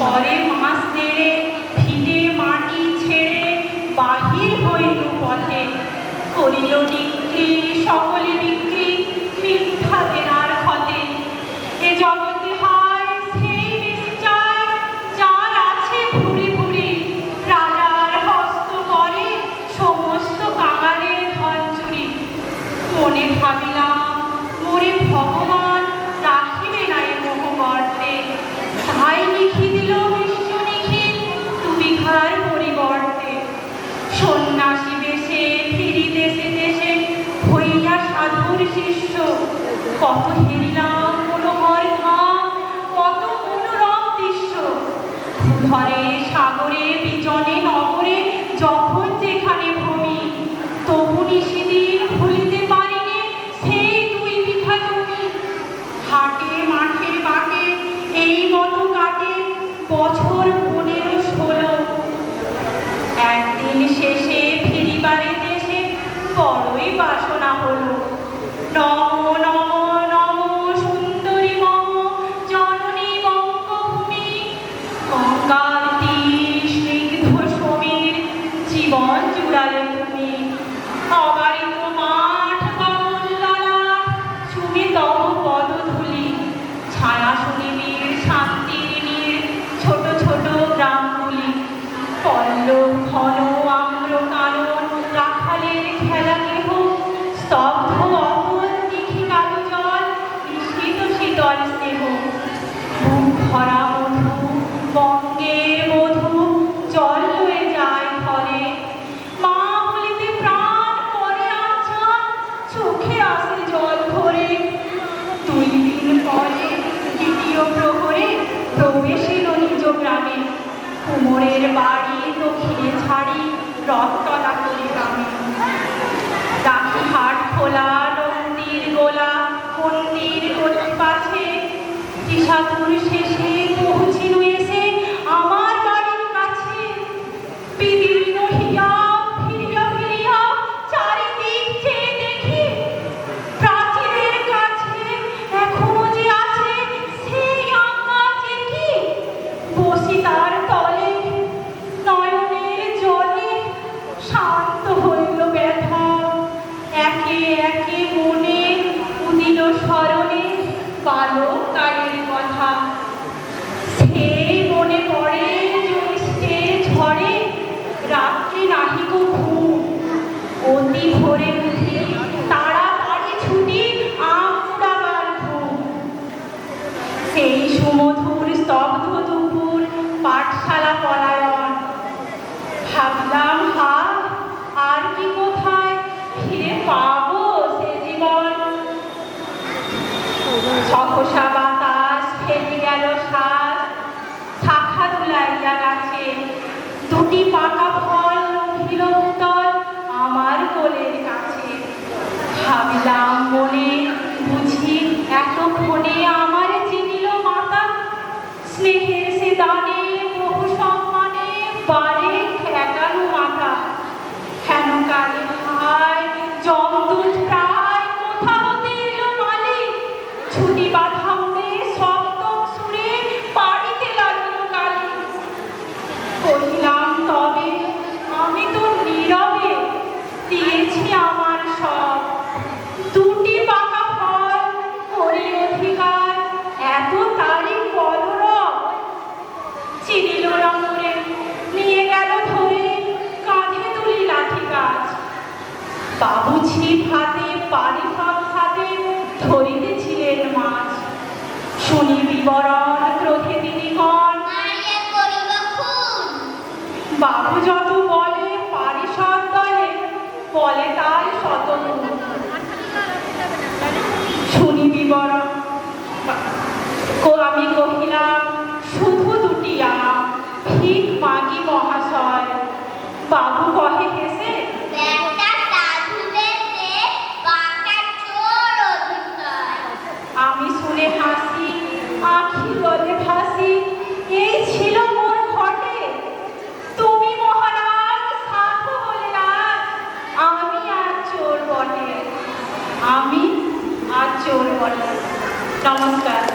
পরে মাস দেড়ে ফিরে মাটি ছেড়ে বাহির হইল পথে। করিল বিক্রি সকলে বিক্রি কত হেরিলাম মনোহর ধাম কত মনোরম দৃশ্য। ঘরে সাগরে, বিজনে, নগরে, যখন যেখানে ভূমি, তবু নিশিদিন ভুলিতে পারিনি সেই দুই বিঘা জমি। হাটে, মাঠে, বাটে, এই মতো কাটে বছর পনেরো ষোলো। একদিন শেষে ফিরিবারে দেশে বড়ই বাসনা হলো। নম নম কুমোরের বাড়ি দক্ষিণে ছাড়ি রথতলা করি আমি। হাট খোলা নন্দির গোলা, মন্দির গলির পাশে দিশাতুর শেষে পৌঁছিল ভাবলাম হাত আর কি কোথায় ফিরে পাবো সে জীবন? সহসা বাতাস ফেলে গেল শ্বাস, শাখা দুলাইয়া গাছে। দুটি পাকা ফল রহিল উতল আমার কোলের কাছে। ভাবিলাম, মনে বুঝি এতক্ষণে আমার চিনিল মাতা। স্নেহের সে দানে বহু সম্মানে বারে ছুটি বাধা মনে সপ্তম সুরে পাড়িতে লাগল তবে আমি তো নীরবে দিয়েছি আমার সব। দুটি পাকা ফল করি অধিকার, এত তারি কলরব। চিনিল না নিয়ে গেল ধরে কাঁধে তুলি লাঠি গাছ। বাবুঝি ভাতে পানি সব শুনি বিবরণ ক্রোধে তিনি হন। বাবু যত বলে পারিষদ দলে বলে তাই শত শুনি বিবরণ কো- আমি কহিলাম